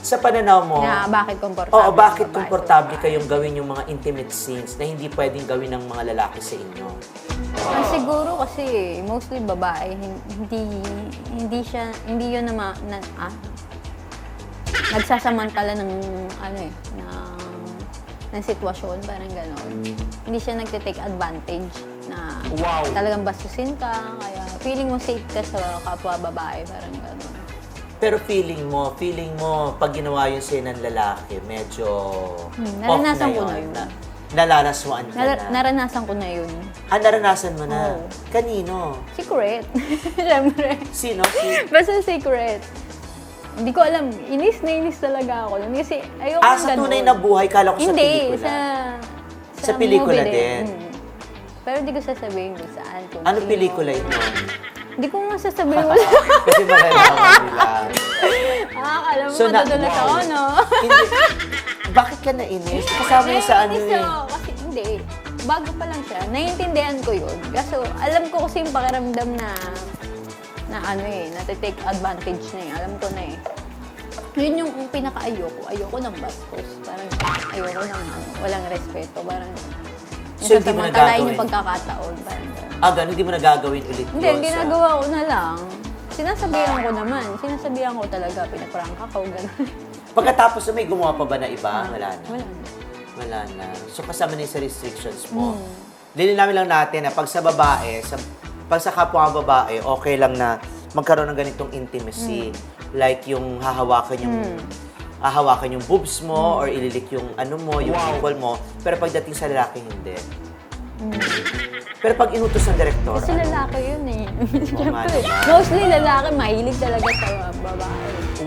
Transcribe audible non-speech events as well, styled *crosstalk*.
sa pananaw mo, Na bakit komportable Oo, bakit babae komportable sa babae? kayong gawin yung mga intimate scenes na hindi pwedeng gawin ng mga lalaki sa inyo? Ah, siguro kasi mostly babae, hin- hindi hindi siya hindi 'yun na, ma- na ah, nagsasamantala ng ano eh ng ng sitwasyon parang gano'n. Hindi siya nagte-take advantage na Wow. talagang bastusin ka kaya feeling mo safe ka sa kapwa babae parang gano'n. Pero feeling mo, feeling mo, pag ginawa yun sa'yo ng lalaki, medyo Hmm, off naranasan ko na yun. yun. Na- Nalalaswaan ka Nara- na. naranasan ko na 'yun. ah, naranasan mo na. Oo. Kanino? Secret. *laughs* Siyempre. Sino? Si- Basta secret. Hindi ko alam. Inis na inis talaga ako. nun. Kasi ayoko ah, ng sa ganun. tunay na buhay, kala ko sa Hindi, pelikula. sa... Sa pelikula movie din. Mm. Pero hindi ko sasabihin kung saan. Kung Ano sino. pelikula ito? Hindi ko nga sasabihin. *laughs* Kasi malalaman nila. ah, alam mo, So, madudulas ako, no? Hindi. Bakit ka nainis? Kasama mo sa ano eh. Kasi hindi. Bago pa lang siya. Naiintindihan ko yun. Kaso, alam ko kasi yung pakiramdam na na ano eh, na-take advantage na eh. Alam ko na eh. Yun yung pinaka-ayoko. Ayoko ng bastos. Parang ayoko ng ano, walang respeto. Parang So, hindi mo nasasamantalain nagagawin? yung pagkakataon. Parang. Ah, ganun, hindi mo nagagawin ulit Hindi, yun sa- ginagawa ko na lang. Sinasabihan ko naman. Sinasabihan ko talaga. Pinaprangk ako, gano'n. *laughs* Pagkatapos may gumawa pa ba na iba? Wala na. Wala na. Wala na. So kasama na yun sa restrictions mo. Hmm. Lilinawin lang natin na pag sa babae, sa, pag sa kapwa babae, okay lang na magkaroon ng ganitong intimacy. Like yung hahawakan yung hahawakan yung boobs mo or ililik yung ano mo, yung nipple mo. Pero pagdating sa lalaki, hindi. Pero pag inutos ng direktor, Kasi ano? lalaki yun eh. nga *laughs* Siyempre, naman. mostly lalaki, mahilig talaga sa babae.